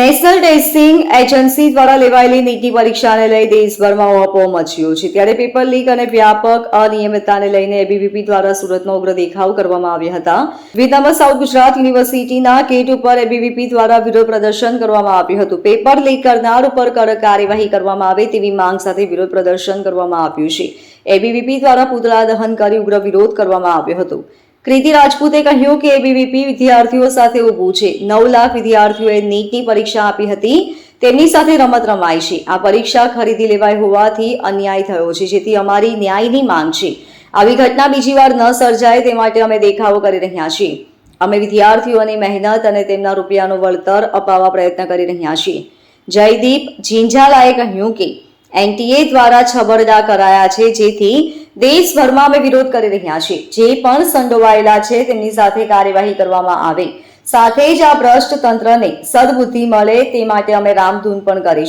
National testing agency દ્વારા લેવાયેલી નીટની પરીક્ષાને લઈ દેશભરમાં ઓપો મચ્યો છે. ત્યારે પેપર લીક અને વ્યાપક અનિયમિતતાને લઈને એબીવીપી દ્વારા સુરતનો ઉગ્ર દેખાવ કરવામાં આવ્યા હતા. વિધામાં સાઉથ ગુજરાત યુનિવર્સિટીના ગેટ ઉપર એબીવીપી દ્વારા વિરોધ પ્રદર્શન કરવામાં આવ્યું હતું. પેપર લીક કરનાર ઉપર કડક કાર્યવાહી કરવામાં આવે તેવી માંગ સાથે વિરોધ પ્રદર્શન કરવામાં આવ્યું છે. એબીવીપી દ્વારા પૂતળા દહન કરી ઉગ્ર વિરોધ કરવામાં આવ્યો હતો. કૃતિ રાજપૂતે કહ્યું કે એબીવીપી વિદ્યાર્થીઓ સાથે ઊભું છે. નવ લાખ વિદ્યાર્થીઓએ નીટની પરીક્ષા આપી હતી. તેમની સાથે રમત રમાય છે. આ પરીક્ષા ખરીદી લેવાઈ હોવાથી અન્યાય થયો છે, જેથી અમારી ન્યાયની માંગ છે. આવી ઘટના બીજી વાર ન સર્જાય તે માટે અમે દેખાવો કરી રહ્યા છીએ. અમે વિદ્યાર્થીઓની મહેનત અને તેમના રૂપિયાનું વળતર અપાવવા પ્રયત્ન કરી રહ્યા છીએ. જયદીપ ઝીંઝાલાએ કહ્યું કે એનટીએ દ્વારા છબરડા કરાયા છે, જેથી દેશભરમાં અમે વિરોધ કરી રહ્યા છીએ. જે પણ સંડોવાયેલા છે, તેમની સાથે કાર્યવાહી કરવામાં આવે. સાથે જ આ ભ્રષ્ટ તંત્રને સદબુદ્ધિ મળે તે માટે અમે રામધૂન પણ કરી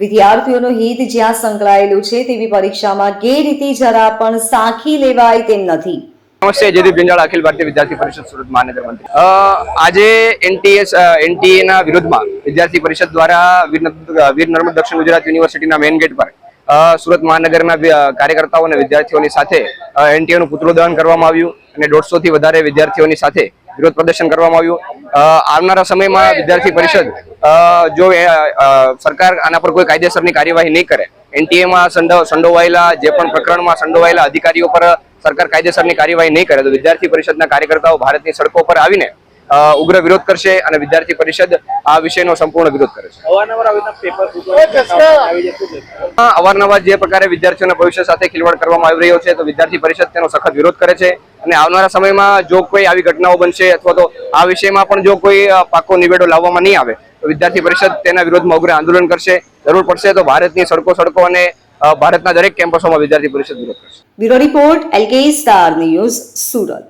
વિદ્યાર્થીઓનું હિત જ્યાં સંકળાયેલું છે, તેવી પરીક્ષામાં ગેરરીતિ જરા પણ સાંખી લેવાય તેમ નથી. નમસ્તે, જયદીપ જંજાળ, અખિલ ભારતીય વિદ્યાર્થી પરિષદ સુરત મહાનગર મંત્રી આજે એનટીએસ એનટીએ ના વિરોધમાં વિદ્યાર્થી પરિષદ દ્વારા વીર નર્મદ- દક્ષિણ ગુજરાત યુનિવર્સિટીના મેઇન ગેટ પર સુરત મહાનગરના કાર્યકર્તાઓ અને વિદ્યાર્થીઓની સાથે એનટીએનું પુતળું દહન કરવામાં આવ્યું અને દોઢસો થી વધારે વિદ્યાર્થીઓની સાથે વિરોધ પ્રદર્શન કરવામાં આવ્યું. આવનારા સમયમાં વિદ્યાર્થી પરિષદ જો સરકાર આના પર કોઈ કાયદેસરની કાર્યવાહી નહીં કરે, એનટીએમાં સંડો, સંડોવાયેલા, જે પણ પ્રકરણમાં સંડોવાયેલા અધિકારીઓ પર સરકાર કાયદેસરની કાર્યવાહી નહીં કરે, તો વિદ્યાર્થી પરિષદના કાર્યકર્તાઓ ભારતની સડકો પર આવીને ઉગ્ર વિરોધ કરશે અને વિદ્યાર્થી પરિષદ આ વિષયનો સંપૂર્ણ વિરોધ કરે છે. અવારનવાર જે પ્રકારે વિદ્યાર્થીઓના ભવિષ્ય સાથે ખિલવાડ કરવામાં આવી રહ્યો છે તો વિદ્યાર્થી પરિષદ તેનો સખત વિરોધ કરે છે. અને આવનારા સમયમાં જો કોઈ આવી ઘટનાઓ બનશે અથવા તો આ વિષયમાં પણ જો કોઈ પાકો નિવેડો લાવવામાં નહીં આવે તો વિદ્યાર્થી પરિષદ તેના વિરોધમાં ઉગ્ર આંદોલન કરશે. જરૂર પડશે તો ભારતની સડકો સડકો અને ભારતના દરેક કેમ્પસોમાં વિદ્યાર્થી પરિષદ વિરોધ કરશે. Bureau report LK star news Surat.